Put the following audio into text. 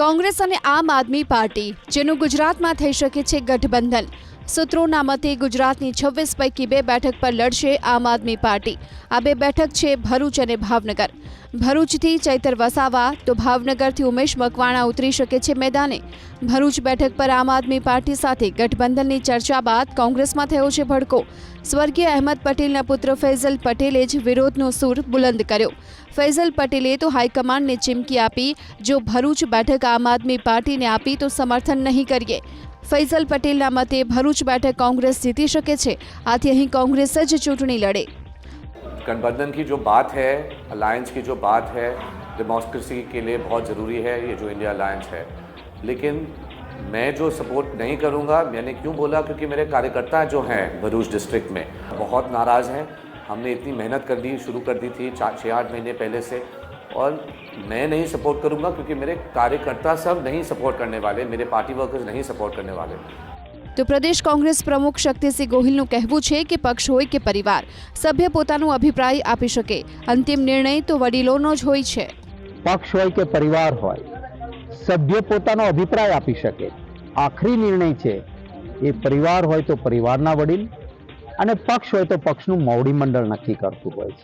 કોંગ્રેસ અને આમ આદમી પાર્ટી, જેનું ગુજરાતમાં થઈ શકે છે ગઠબંધન. સૂત્રોના મતે ગુજરાતની છવ્વીસ પૈકી બે બેઠક પર લડશે આમ આદમી પાર્ટી. આ બે બેઠક છે ભરૂચ અને ભાવનગર. ભરૂચથી ચૈતર વસાવા તો ભાવનગરથી ઉમેશ મકવાણા ઉતરી શકે છે મેદાને. ભરૂચ બેઠક પર આમ આદમી પાર્ટી સાથે ગઠબંધનની ચર્ચા બાદ કોંગ્રેસમાં થયો છે ભડકો. સ્વર્ગીય અહેમદ પટેલના પુત્ર ફૈઝલ પટેલે જ વિરોધનો સૂર બુલંદ કર્યો. ફૈઝલ પટેલે તો હાઈકમાન્ડને ચીમકી આપી, જો ભરૂચ બેઠક આમ આદમી પાર્ટીને આપી તો સમર્થન નહીં કરીએ. ફૈઝલ પટેલના મતે ભરૂચ બેઠક કોંગ્રેસ જીતી શકે છે. આથી અહીં કોંગ્રેસ જ ચૂંટણી લડે. गठबंधन की जो बात है अलायंस की जो बात है डेमोक्रेसी के लिए बहुत ज़रूरी है ये जो इंडिया अलायंस है। लेकिन मैं जो सपोर्ट नहीं करूँगा, मैंने क्यों बोला? क्योंकि मेरे कार्यकर्ता जो हैं भरूच डिस्ट्रिक्ट में, बहुत नाराज़ हैं। हमने इतनी मेहनत कर दी, शुरू कर दी थी चार छः आठ महीने पहले से। और मैं नहीं सपोर्ट करूँगा क्योंकि मेरे कार्यकर्ता सब नहीं सपोर्ट करने वाले, मेरे पार्टी वर्कर्स नहीं सपोर्ट करने वाले। તો પ્રદેશ કોંગ્રેસ પ્રમુખ શક્તિસિંહ ગોહિલનું કહેવું છે કે પક્ષ હોય કે પરિવાર, સભ્ય પોતાનો અભિપ્રાય આપી શકે. અંતિમ નિર્ણય તો વડીલોનો જ હોય છે. પક્ષ હોય કે પરિવાર હોય, સભ્ય પોતાનો અભિપ્રાય આપી શકે. આખરી નિર્ણય છે, એ પરિવાર હોય તો પરિવારના વડીલ અને પક્ષ હોય તો પક્ષનું મોવડી મંડળ નક્કી કરતું હોય છે.